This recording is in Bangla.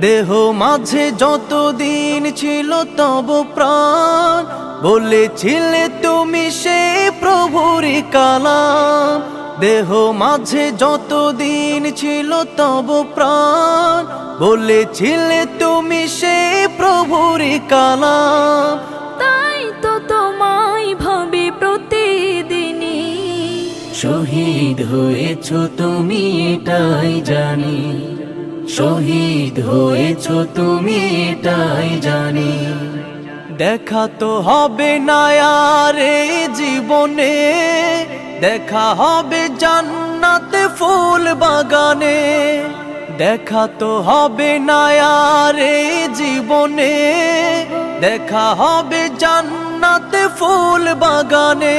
দেহ মাঝে যতদিন ছিল তব প্রাণ। বলেছিলে তুমি সে প্রভুরি কালাম। দেহ মাঝে যতদিন ছিল তব প্রাণ। বলেছিলে তুমি সে প্রভুরি কালাম। তাই তো তোমায় ভাবে প্রতিদিনই। শহীদ হয়েছ তুমি এটাই জানি। শহীদ হয়েছ তুমি, এটাই জানি। দেখা তো হবে না আর জীবনে, দেখা হবে জান্নাতে ফুল বাগানে। দেখা তো হবে না জীবনে, দেখা হবে জান্নাতে ফুল বাগানে।